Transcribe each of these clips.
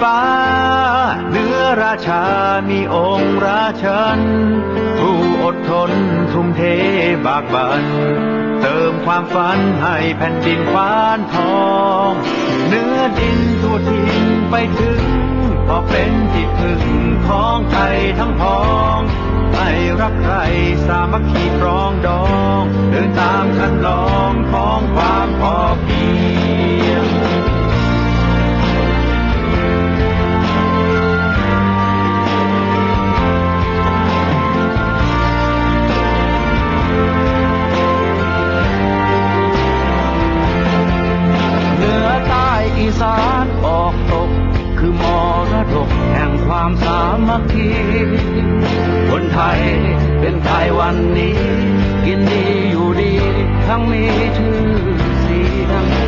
ฟ้า เนื้อราชา มีองค์ราชัน ผู้อดทนทุ่มเทบากบัน เติมความฝันให้แผ่นดินควานทอง เนื้อดินทั่วทิ้งไปถึง พอเป็นที่พึ่งของไทยทั้งพ้องไม่รักใครสามัคคีปรองดอง เดินตามคันลองของความพอเพีย ความสามัคคีคนไทยเป็นไทยวันนี้ กินดีอยู่ดี ทั้งมีชื่อเสียง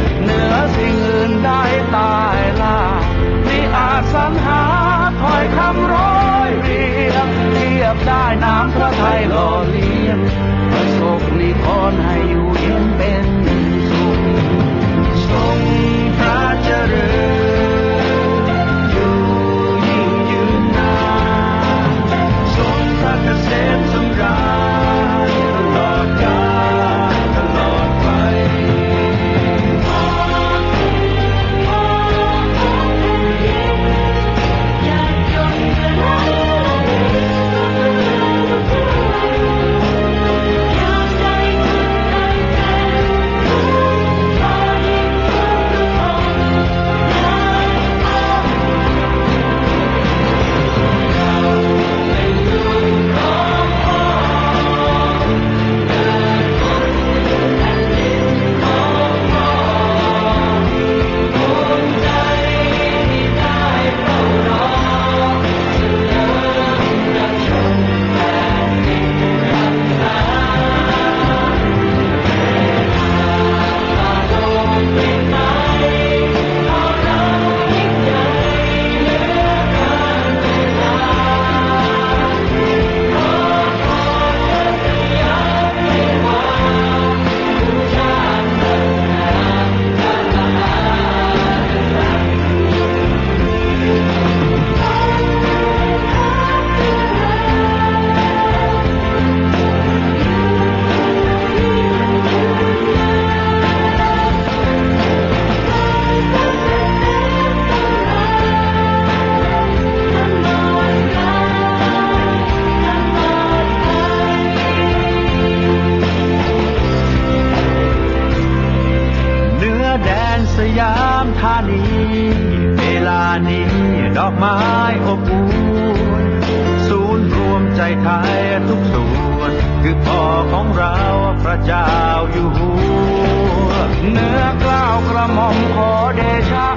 อกไม้อบอุ่นศูนย์รวมใจไทยทุกส่วน คือพ่อของเราพระเจ้าอยู่หัวเนื้อกล้าวกระหม่อมขอเดชะ